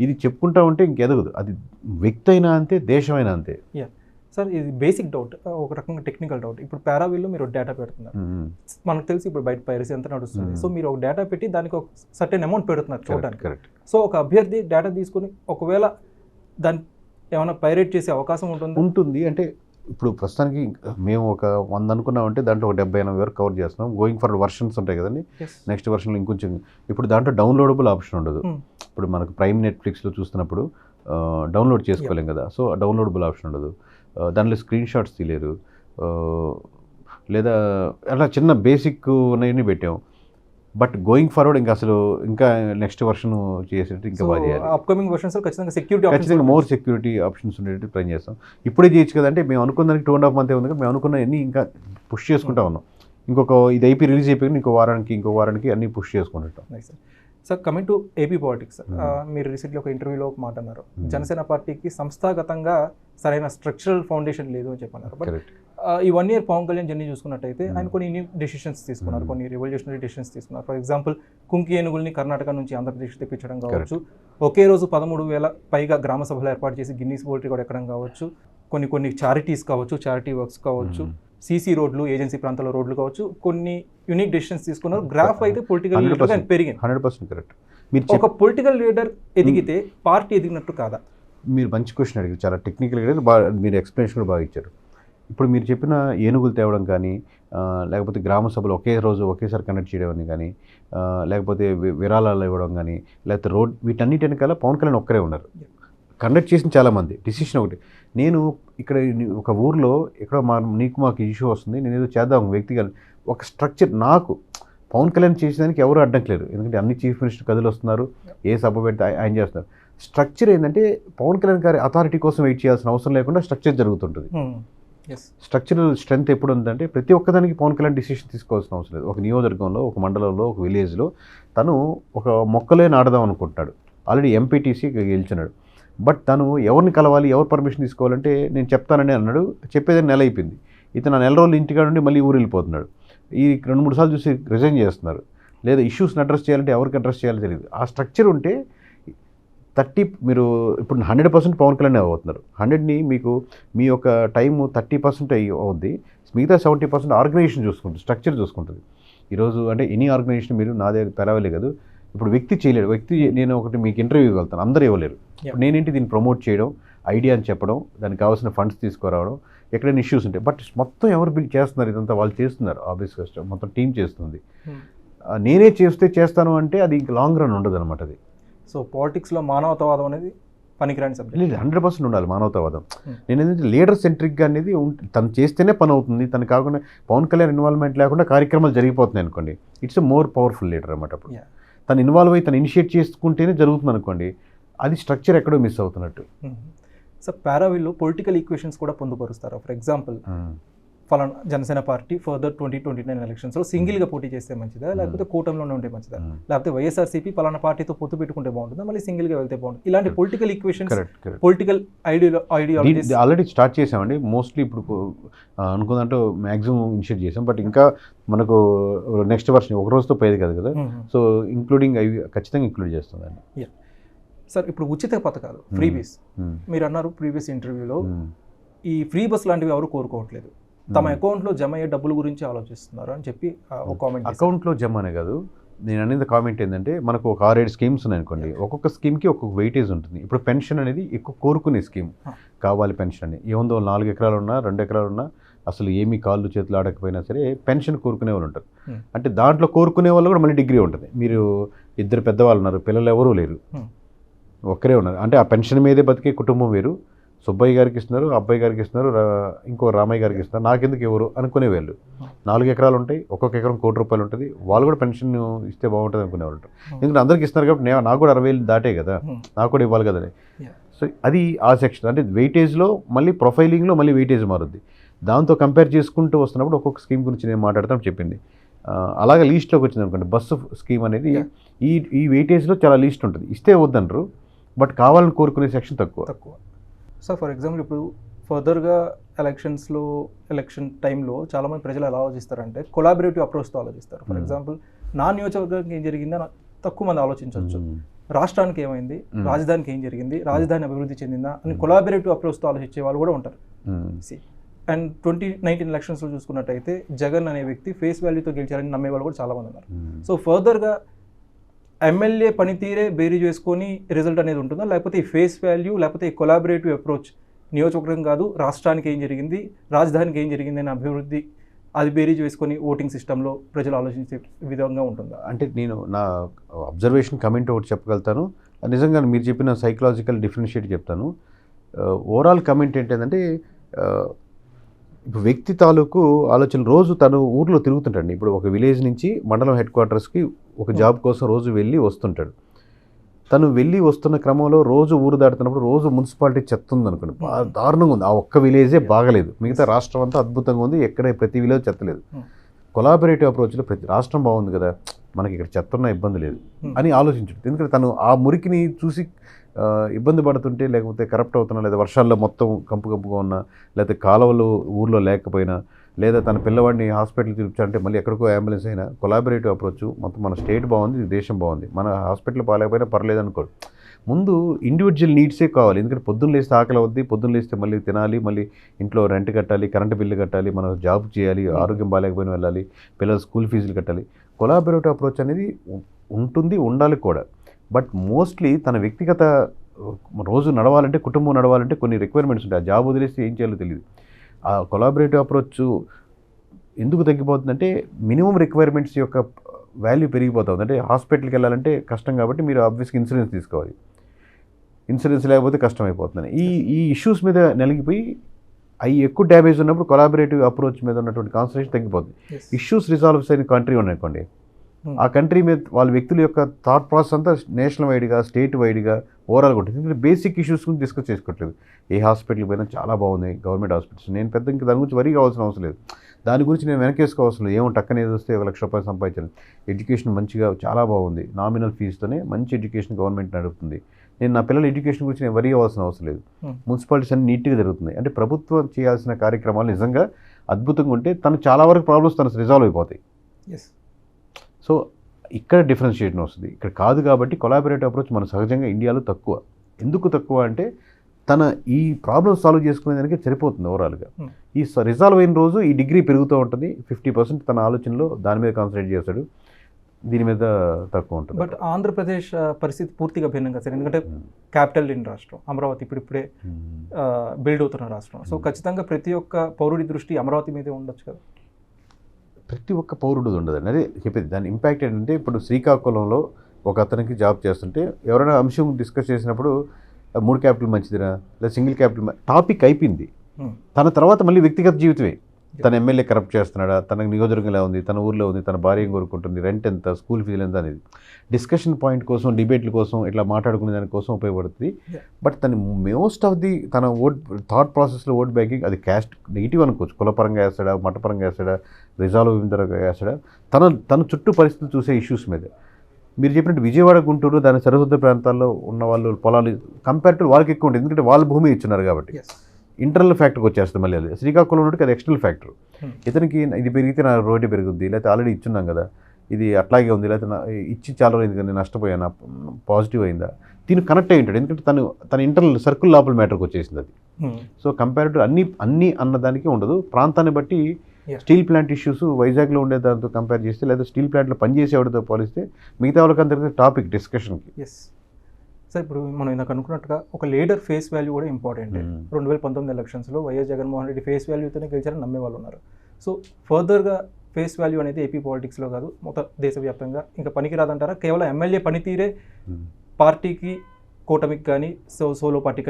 ఇది చెప్పుకుంటా ఉంటే ఇంకెదగదు. అది వ్యక్తి అయినా అంతే దేశమైనా అంతే. సార్ ఇది బేసిక్ డౌట్ ఒక రకంగా టెక్నికల్ డౌట్ ఇప్పుడు పారావిల్లో మీరు డేటా పెడుతున్నారు. మనకు తెలిసి ఇప్పుడు బయట పైరసీ ఎంత నడుస్తుంది. సో మీరు ఒక డేటా పెట్టి దానికి ఒక సర్టెన్ అమౌంట్ పెడుతున్నారు చూడడానికి సో ఒక అభ్యర్థి డేటా తీసుకుని ఒకవేళ దాన్ని ఏమైనా పైరేట్ చేసే అవకాశం ఉంటుంది? ఉంటుంది. అంటే ఇప్పుడు ప్రస్తుతానికి మేము ఒక వంద అనుకున్నామంటే దాంట్లో ఒక డెబ్బై ఎనభై వరకు కవర్ చేస్తున్నాం. గోయింగ్ ఫర్ వర్షన్స్ ఉంటాయి కదండి. నెక్స్ట్ వర్షన్లో ఇంకొంచెం. ఇప్పుడు దాంట్లో డౌన్లోడబుల్ ఆప్షన్ ఉండదు. ఇప్పుడు మనకు ప్రైమ్ నెట్ఫ్లిక్స్లో చూస్తున్నప్పుడు డౌన్లోడ్ చేసుకోలేం కదా. సో డౌన్లోడబుల్ ఆప్షన్ ఉండదు. ఆ, దాంట్లో స్క్రీన్ షాట్స్ తీయలేరు. లేదా అలా చిన్న బేసిక్ ఉన్నాయని పెట్టాం. బట్ గోయింగ్ ఫార్వర్డ్ ఇంకా అసలు ఇంకా నెక్స్ట్ వర్షన్ చేసేట్టు ఇంకా బాగా చేయాలి. అప్కమింగ్ వర్షన్స్ ఖచ్చితంగా సెక్యూరిటీ ఖచ్చితంగా మోర్ సెక్యూరిటీ ఆప్షన్స్ ఉండేట్టు ట్రై చేస్తాం. ఇప్పుడే చేయొచ్చు కదంటే మేము అనుకున్న దానికి టూ అండ్ హాఫ్ మంత్ ఉంది కదా మేము అనుకున్న అన్ని ఇంకా పుష్ చేసుకుంటా ఉన్నాం. ఇంకొక ఇది అయిపోయి రిలీజ్ అయిపోయి ఇంకో వారానికి ఇంకో వారానికి అన్ని పుష్ చేసుకుంటాం sir coming to AP politics. మీరు రీసెంట్లీ ఒక ఇంటర్వ్యూలో ఒక మాట అన్నారు. Hmm. జనసేన పార్టీకి సంస్థాగతంగా సరైన స్ట్రక్చరల్ ఫౌండేషన్ లేదు అని చెప్పన్నారు. బట్ కరెక్ట్ ఈ one year Pawan Kalyan journey చూసుకున్నట్టయితే ఆయన Hmm. కొన్ని డెసిషన్స్ తీసుకున్నారు. Hmm. కొన్ని రెవల్యూషనరీ డెసిషన్స్ తీసుకున్నారు. ఫర్ ఎగ్జాంపుల్ కుంకి ఏనుగుల్ని కర్ణాటక నుంచి ఆంధ్రప్రదేశ్ తెప్పించడం కావచ్చు. ఒకే రోజు పదమూడు వేల పైగా గ్రామ సభలు ఏర్పాటు చేసి గిన్నీస్ వరల్డ్ రికార్డ్ ఎక్కడం కావచ్చు. కొన్ని కొన్ని చారిటీస్ కావచ్చు చారిటీ వర్క్స్ కావచ్చు. సీసీ రోడ్లు ఏజెన్సీ ప్రాంతాల రోడ్లు కావచ్చు కొన్ని యూనిక్ డెసిషన్స్ తీసుకున్నారు. గ్రాఫ్ అయితే పొలిటికల్ 100% పెరిగింది. Hundred percent correct. మీరు ఒక పొలిటికల్ లీడర్ ఎదిగితే పార్టీ ఎదిగినట్టు కాదా? మీరు మంచి క్వశ్చన్ అడిగారు. చాలా టెక్నికల్గా బాగా మీరు ఎక్స్ప్లెనేషన్ కూడా బాగా ఇచ్చారు. ఇప్పుడు మీరు చెప్పిన ఏనుగులు తేవడం కానీ లేకపోతే గ్రామ సభలు ఒకే రోజు ఒకేసారి కనెక్ట్ చేయడం కానీ లేకపోతే విరాళాలు ఇవ్వడం కానీ లేకపోతే రోడ్ వీటన్నిటి వెనకాల పవన్ కళ్యాణ్ ఒక్కరే ఉన్నారు. కండక్ట్ చేసిన చాలామంది డిసిషన్ ఒకటి. నేను ఇక్కడ ఒక ఊర్లో ఇక్కడ మా నీకు మాకు ఇష్యూ వస్తుంది నేను ఏదో చేద్దాం వ్యక్తిగా. ఒక స్ట్రక్చర్ నాకు పవన్ కళ్యాణ్ చేసేదానికి ఎవరు అడ్డంకలేరు ఎందుకంటే అన్ని చీఫ్ మినిస్టర్ కథలు వస్తున్నారు ఏ సభ పెడితే ఆయ- ఆయన చేస్తున్నారు. స్ట్రక్చర్ ఏంటంటే పవన్ కళ్యాణ్ గారి అథారిటీ కోసం వెయిట్ చేయాల్సిన అవసరం లేకుండా స్ట్రక్చర్ జరుగుతుంటుంది. స్ట్రక్చరల్ స్ట్రెంత్ ఎప్పుడు ఉందంటే ప్రతి ఒక్కదానికి పవన్ కళ్యాణ్ డిసిషన్ తీసుకోవాల్సిన అవసరం లేదు. ఒక నియోజకవర్గంలో ఒక మండలంలో ఒక విలేజ్లో తను ఒక మొక్కలే నాడదాం అనుకుంటున్నాడు. Already MPTC గెలిచినాడు. బట్ తను ఎవరిని కలవాలి ఎవరు పర్మిషన్ తీసుకోవాలంటే నేను చెప్తానని అన్నాడు. చెప్పేది నెల అయిపోయింది. ఇతను నెల రోజులు ఇంటికాడ నుండి మళ్ళీ ఊరు వెళ్ళిపోతున్నాడు ఈ రెండు మూడు సార్లు చూసి రిజైన్ చేస్తున్నారు. లేదా ఇష్యూస్ని అడ్రస్ చేయాలంటే ఎవరికి అడ్రస్ చేయాలో తెలియదు. ఆ స్ట్రక్చర్ ఉంటే థర్టీ మీరు ఇప్పుడు హండ్రెడ్ పర్సెంట్ పవన్ కళ్యాణ్ అవుతున్నారు. హండ్రెడ్ని మీకు మీ యొక్క టైం థర్టీ పర్సెంట్ అవుద్ది. మిగతా సెవెంటీ పర్సెంట్ ఆర్గనైజేషన్ చూసుకుంటుంది స్ట్రక్చర్ చూసుకుంటుంది. ఈరోజు అంటే ఎనీ ఆర్గనైజేషన్ మీరు నాదే పెరవలే కాదు ఇప్పుడు వ్యక్తి చేయలేడు. వ్యక్తి నేను ఒకటి మీకు ఇంటర్వ్యూ వెళ్తాను. అందరూ ఇవ్వలేరు. నేనేంటి దీన్ని ప్రమోట్ చేయడం ఐడియా అని చెప్పడం దానికి కావాల్సిన ఫండ్స్ తీసుకురావడం ఎక్కడైనా ఇష్యూస్ ఉంటాయి బట్ మొత్తం ఎవరు బిల్ చేస్తున్నారు? ఇదంతా వాళ్ళు చేస్తున్నారు ఆబ్వియస్ కష్టం మొత్తం టీం చేస్తుంది. ఆ, నేనే చేస్తే చేస్తాను అంటే అది ఇంక లాంగ్ రన్ ఉండదు అనమాట అది సో పాలిటిక్స్లో మానవతావాదం అనేది పనికిరాని సబ్జెక్ట్ లేదు హండ్రెడ్ పర్సెంట్ ఉండాలి మానవతావాదం. Hmm. నేను ఏంటంటే లీడర్ సెంట్రిక్గా అనేది తను చేస్తేనే పని అవుతుంది తను కాకుండా పవన్ కళ్యాణ్ ఇన్వాల్వ్మెంట్ లేకుండా కార్యక్రమాలు జరిగిపోతున్నాయి అనుకోండి ఇట్స్ మోర్ పవర్ఫుల్ లీడర్ అనమాట అప్పుడు. తను ఇన్వాల్వ్ అయ్యి తను ఇనిషియేట్ చేసుకుంటేనే జరుగుతుంది అనుకోండి అది స్ట్రక్చర్ ఎక్కడో మిస్ అవుతున్నట్టు. సో పారావిల్లో పొలిటికల్ ఈక్వేషన్స్ కూడా పొందుపరుస్తారు. ఫర్ ఎగ్జాంపుల్ ఫలానా Janasena party further twenty twenty nine ఎలక్షన్స్లో సింగిల్గా పోటీ చేస్తే మంచిదా? లేకపోతే కూటమిలోనే ఉంటే మంచిదా? లేకపోతే వైఎస్ఆర్సీపీ పలానా పార్టీతో పొత్తు పెట్టుకుంటే బాగుంటుందా? మళ్ళీ సింగిల్గా వెళ్తే బాగుంటుంది. ఇలాంటి political equations correct political idea ideologies already start చేసామండి. మోస్ట్లీ ఇప్పుడు ఆ, అనుకున్నట్టు మ్యాక్సిమం ఇనిషియేట్ చేసాం. బట్ ఇంకా మనకు నెక్స్ట్ వర్షన్ ఒక రోజుతో పోయేది కాదు కదా? సో ఇంక్లూడింగ్ అవి ఖచ్చితంగా ఇంక్లూడ్ చేస్తుందండి సార్ ఇప్పుడు ఉచిత పథకాలు ఫ్రీ బీస్. మీరు అన్నారు ప్రీవియస్ ఇంటర్వ్యూలో. ఈ ఫ్రీ బస్ లాంటివి ఎవరు కోరుకోవట్లేదు తమ. అకౌంట్లో జమ అయ్యే డబ్బుల గురించి ఆలోచిస్తున్నారు అని చెప్పి ఒక కామెంట్ అకౌంట్లో జమ అనే కాదు నేను అనేది కామెంట్ ఏంటంటే మనకు ఒక ఆరేడు స్కీమ్స్ ఉన్నాయి అనుకోండి ఒక్కొక్క స్కీమ్కి ఒక్కొక్క వెయిటేజ్ ఉంటుంది ఇప్పుడు పెన్షన్ అనేది ఎక్కువ కోరుకునే స్కీమ్. కావాలి పెన్షన్ అని ఏముందో నాలుగు ఎకరాలు ఉన్నా రెండు ఎకరాలు ఉన్నా అసలు ఏమీ కాళ్ళు చేతులు ఆడకపోయినా సరే పెన్షన్ కోరుకునే వాళ్ళు ఉంటారు Hmm. అంటే దాంట్లో కోరుకునే వాళ్ళు కూడా మళ్ళీ డిగ్రీ ఉంటుంది మీరు ఇద్దరు పెద్దవాళ్ళు ఉన్నారు పిల్లలు ఎవరూ లేరు Hmm. ఒక్కరే ఉన్నారు. అంటే ఆ పెన్షన్ మీదే బతికే కుటుంబం వేరు. సుబ్బయ్య గారికి ఇస్తున్నారు అబ్బాయి గారికి ఇస్తున్నారు ఇంకో రామయ్య గారికి ఇస్తున్నారు. నాకెందుకు ఎవరు అనుకునే వాళ్ళు. నాలుగు ఎకరాలు ఉంటాయి ఒక్కొక్క ఎకరం కోటి రూపాయలు ఉంటుంది. వాళ్ళు కూడా పెన్షన్ ఇస్తే బాగుంటుంది అనుకునే వాళ్ళు ఉంటారు. ఎందుకంటే అందరికి ఇస్తున్నారు కాబట్టి నేను నాకు కూడా అరవై వేలు దాటే కదా. నాకు కూడా ఇవ్వాలి కదా. సో అది ఆ సెక్షన్ అంటే వెయిటేజ్లో మళ్ళీ ప్రొఫైలింగ్లో మళ్ళీ వెయిటేజ్ మారుద్ది. దాంతో కంపేర్ చేసుకుంటూ వస్తున్నప్పుడు ఒక్కొక్క స్కీమ్ గురించి నేను మాట్లాడతాను చెప్పింది. అలాగే లీస్ట్లోకి వచ్చింది అనుకోండి బస్సు స్కీమ్ అనేది. ఈ ఈ వెయిటేజ్లో చాలా లీస్ట్ ఉంటుంది. ఇస్తే వద్దంటారు. బట్ కావాలని కోరుకునే సెక్షన్ తక్కువ తక్కువ సో ఫర్ ఎగ్జాంపుల్ ఇప్పుడు ఫర్దర్గా ఎలక్షన్స్లో ఎలక్షన్ టైంలో చాలామంది ప్రజలు ఎలా ఆలోచిస్తారంటే కొలాబరేటివ్ అప్రోచ్తో ఆలోచిస్తారు ఫర్. ఎగ్జాంపుల్ నా నియోజకవర్గానికి ఏం జరిగిందో తక్కువ మంది ఆలోచించవచ్చు. రాష్ట్రానికి ఏమైంది. రాజధానికి ఏం జరిగింది రాజధాని అభివృద్ధి చెందిందా అని కొలాబరేటివ్ అప్రోచ్తో ఆలోచించే వాళ్ళు కూడా ఉంటారు. అండ్ ట్వంటీ నైన్టీన్ ఎలక్షన్స్లో చూసుకున్నట్టయితే జగన్ అనే వ్యక్తి ఫేస్ వాల్యూతో గెలిచారని నమ్మే వాళ్ళు కూడా చాలా మంది ఉన్నారు. సో ఫర్దర్గా ఎమ్మెల్యే పనితీరే బేరీ చేసుకొని రిజల్ట్ అనేది ఉంటుందా? లేకపోతే ఈ ఫేస్ వాల్యూ లేకపోతే ఈ కొలాబరేటివ్ అప్రోచ్ నియోజకవర్గం కాదు రాష్ట్రానికి ఏం జరిగింది రాజధానికి ఏం జరిగింది అనే అభివృద్ధి అది బేరీజ్ వేసుకొని ఓటింగ్ సిస్టంలో ప్రజలు ఆలోచించే విధంగా ఉంటుందా? అంటే నేను నా అబ్జర్వేషన్ కమెంట్ ఒకటి చెప్పగలుగుతాను. నిజంగా మీరు చెప్పిన సైకలాజికల్ డిఫరెన్షియేట్ చెప్తాను. ఓవరాల్ కమెంట్ ఏంటంటే ఇప్పుడు వ్యక్తి తాలూకు ఆలోచన రోజు తను ఊర్లో తిరుగుతుంటాడు ఇప్పుడు ఒక విలేజ్ నుంచి మండలం హెడ్ క్వార్టర్స్కి ఒక జాబ్ కోసం రోజు వెళ్ళి వస్తుంటాడు. తను వెళ్ళి వస్తున్న క్రమంలో రోజు ఊరు దాటుతున్నప్పుడు రోజు మున్సిపాలిటీ చెత్త ఉంది అనుకోండి బాగా దారుణంగా ఉంది. ఆ ఒక్క విలేజే బాగలేదు. మిగతా రాష్ట్రం అంతా అద్భుతంగా ఉంది. ఎక్కడ ప్రతి విలేజ్ చెత్త లేదు. Hmm. కొలాబరేటివ్ అప్రోచ్లో ప్రతి రాష్ట్రం బాగుంది కదా. మనకి ఇక్కడ చెత్త ఉన్న ఇబ్బంది లేదు. అని ఆలోచించడు. ఎందుకంటే తను ఆ మురికిని చూసి ఇబ్బంది పడుతుంటే లేకపోతే కరప్ట్ అవుతున్నా లేదా వర్షాల్లో మొత్తం కంపు కంపుగా ఉన్నా లేకపోతే కాలువలు ఊర్లో లేకపోయినా లేదా తన పిల్లవాడిని హాస్పిటల్కి చూపించాలంటే మళ్ళీ ఎక్కడికో అంబులెన్స్ అయినా కొలాబరేటివ్ అప్రోచ్. మొత్తం మన స్టేట్ బాగుంది దేశం బాగుంది. మన హాస్పిటల్ పాలేకపోయినా పర్లేదు అనుకోడు. ముందు ఇండివిజువల్ నీడ్సే కావాలి. ఎందుకంటే పొద్దున్న లేస్తే ఆకలి అవుద్ది పొద్దున్న లేస్తే మళ్ళీ తినాలి మళ్ళీ ఇంట్లో రెంట్ కట్టాలి కరెంటు బిల్లు కట్టాలి మనం జాబ్ చేయాలి ఆరోగ్యం బాగాలేకపోయినా వెళ్ళాలి పిల్లల స్కూల్ ఫీజులు కట్టాలి. కొలాబరేటివ్ అప్రోచ్ అనేది ఉంటుంది ఉండాలి కూడా. బట్ మోస్ట్లీ తన వ్యక్తిగత రోజు నడవాలంటే కుటుంబం నడవాలంటే కొన్ని రిక్వైర్మెంట్స్ ఉంటాయి. ఆ జాబ్ వదిలేస్తే ఏం చేయాలో తెలియదు ఆ కొలాబరేటివ్ అప్రోచ్ ఎందుకు తగ్గిపోతుందంటే మినిమం రిక్వైర్మెంట్స్ యొక్క వాల్యూ పెరిగిపోతుంది అంటే హాస్పిటల్కి వెళ్ళాలంటే కష్టం కాబట్టి మీరు ఆబ్వియస్గా ఇన్సూరెన్స్ తీసుకోవాలి. ఇన్సూరెన్స్ లేకపోతే కష్టం అయిపోతుంది ఈ ఈ ఇష్యూస్ మీద నలిగిపోయి అవి ఎక్కువ డ్యామేజ్ ఉన్నప్పుడు కొలాబరేటివ్ అప్రోచ్ మీద ఉన్నటువంటి కాన్సన్ట్రేషన్ తగ్గిపోతుంది. ఇష్యూస్ రిజాల్వ్స్ అయిన కంట్రీ ఉన్నాయనుకోండి. ఆ కంట్రీ మీద వాళ్ళ వ్యక్తుల యొక్క థాట్ ప్రాసెస్ అంతా నేషనల్ వైడ్గా స్టేట్ వైడ్గా ఓవరాల్గా ఉంటుంది ఎందుకంటే బేసిక్ ఇష్యూస్ గురించి డిస్కస్ చేసుకోవట్లేదు. ఏ హాస్పిటల్ పోయినా చాలా బాగుంది గవర్నమెంట్ హాస్పిటల్స్ నేను పెద్ద ఇంకా దాని గురించి వరీ కావాల్సిన అవసరం లేదు. దాని గురించి నేను వెనకేసుకోవాల్సిన లేదు ఏమో టక్కన ఏది వస్తే ఒక లక్ష రూపాయలు సంపాదించాను ఎడ్యుకేషన్ మంచిగా చాలా బాగుంది. నామినల్ ఫీజుతోనే మంచి ఎడ్యుకేషన్ గవర్నమెంట్ నడుపుతుంది. నేను నా పిల్లల ఎడ్యుకేషన్ గురించి నేను వరీ అవ్వాల్సిన అవసరం లేదు. Hmm. మున్సిపాలిటీస్ అన్ని నీట్గా జరుగుతుంది అంటే ప్రభుత్వం చేయాల్సిన కార్యక్రమాలు నిజంగా అద్భుతంగా ఉంటే తను చాలా వరకు ప్రాబ్లమ్స్ తను రిజాల్వ్ అయిపోతాయి. ఎస్ సో ఇక్కడ డిఫరెన్షియేషన్ వస్తుంది. ఇక్కడ కాదు కాబట్టి కొలాబరేటివ్ అప్రోచ్ మన సహజంగా ఇండియాలో తక్కువ. ఎందుకు తక్కువ అంటే తన ఈ ప్రాబ్లమ్ సాల్వ్ చేసుకునే దానికి సరిపోతుంది ఓవరాల్గా. Hmm. ఈ రిజాల్వ్ అయిన రోజు ఈ డిగ్రీ పెరుగుతూ ఉంటుంది. ఫిఫ్టీ పర్సెంట్ తన ఆలోచనలో దాని మీద కాన్సన్ట్రేట్ చేస్తాడు. దీని మీద తక్కువ ఉంటుంది. బట్ ఆంధ్రప్రదేశ్ పరిస్థితి పూర్తిగా భిన్నంగా సార్. ఎందుకంటే Hmm. క్యాపిటల్ ఇన్ రాష్ట్రం. అమరావతి ఇప్పుడిప్పుడే Hmm. బిల్డ్ అవుతున్న రాష్ట్రం. సో ఖచ్చితంగా ప్రతి ఒక్క పౌరుడి దృష్టి అమరావతి మీదే ఉండొచ్చు కదా. ప్రతి ఒక్క పౌరుడు ఉండదండి అదే చెప్పేది దాని ఇంపాక్ట్ ఏంటంటే ఇప్పుడు శ్రీకాకుళంలో ఒక అతనికి జాబ్ చేస్తుంటే ఎవరైనా అంశం డిస్కస్ చేసినప్పుడు "ఆ, మూడు క్యాపిటల్ మంచిదిరా? లేదా సింగిల్ క్యాపిటల్ టాపిక్ అయిపోయింది. Hmm. తన తర్వాత మళ్ళీ వ్యక్తిగత జీవితమే. తన ఎమ్మెల్యే కరప్ట్ చేస్తున్నాడా? తన నియోజకవర్గం ఎలా ఉంది తన ఊర్లో ఉంది తన భార్య కోరుకుంటుంది రెంట్ ఎంత స్కూల్ ఫీజులు ఎంత అనేది. డిస్కషన్ పాయింట్ కోసం డిబేట్ల కోసం ఇట్లా మాట్లాడుకునే దానికోసం ఉపయోగపడుతుంది. బట్ తన మోస్ట్ ఆఫ్ ది తన ఓట్ థాట్ ప్రాసెస్లో ఓట్ బ్యాంకింగ్ అది క్యాస్ట్ నెగిటివ్ అనుకోవచ్చు. కులపరంగా వేస్తాడా? మతపరంగా వేస్తాడా? రిజాల్వ్ విధంగా వేస్తాడా? తన తన చుట్టూ పరిస్థితులు చూసే ఇష్యూస్ మీద. మీరు చెప్పినట్టు విజయవాడ గుంటూరు దాని సరిహద్దు ప్రాంతాల్లో ఉన్న వాళ్ళు పొలాలు కంపేర్ టు వాళ్ళకి ఎక్కువ ఉంటుంది. ఎందుకంటే వాళ్ళ భూమి ఇచ్చున్నారు కాబట్టి. ఇంటర్నల్ ఫ్యాక్టర్కి వచ్చేస్తుంది మళ్ళీ అది. శ్రీకాకుళం ఉన్నట్టు అది ఎక్స్టర్నల్ ఫ్యాక్టర్ Hmm. ఇతనికి ఇది పెరిగితే నా రోడ్డు పెరుగుద్ది లేకపోతే ఆల్రెడీ ఇచ్చున్నాం కదా. ఇది అట్లాగే ఉంది లేకపోతే ఇచ్చి చాలా రోజులు నేను నష్టపోయాను పాజిటివ్ అయిందా? దీన్ని కనెక్ట్ అయి ఉంటాడు. ఎందుకంటే తను తన ఇంటర్నల్ సర్కిల్ లోపల మ్యాటర్కి వచ్చేసింది అది. సో కంపేర్ టు అన్ని అన్ని అన్నదానికి ఉండదు. ప్రాంతాన్ని బట్టి. స్టీల్ ప్లాంట్ ఇష్యూస్ వైజాగ్లో ఉండే దాంతో కంపేర్ చేస్తే లేదా స్టీల్ ప్లాంట్లో పనిచేసేవాడితో పోలిస్తే మిగతా వాళ్ళకందరికీ టాపిక్ డిస్కషన్కి ఎస్ సార్ ఇప్పుడు మనం ఇందాక అనుకున్నట్టుగా ఒక లీడర్ ఫేస్ వాల్యూ కూడా ఇంపార్టెంట్. రెండు వేల పంతొమ్మిది ఎలక్షన్స్లో వైఎస్ జగన్మోహన్ రెడ్డి ఫేస్ వాల్యూతోనే గెలిచారని నమ్మే వాళ్ళు ఉన్నారు. సో ఫర్దర్గా ఫేస్ వాల్యూ అనేది ఏపీ పాలిటిక్స్లో కాదు మొత్తం దేశవ్యాప్తంగా ఇంకా పనికిరాదంటారా? కేవలం ఎమ్మెల్యే పనితీరే పార్టీకి కూటమికి కానీ సో సోలో పార్టీకి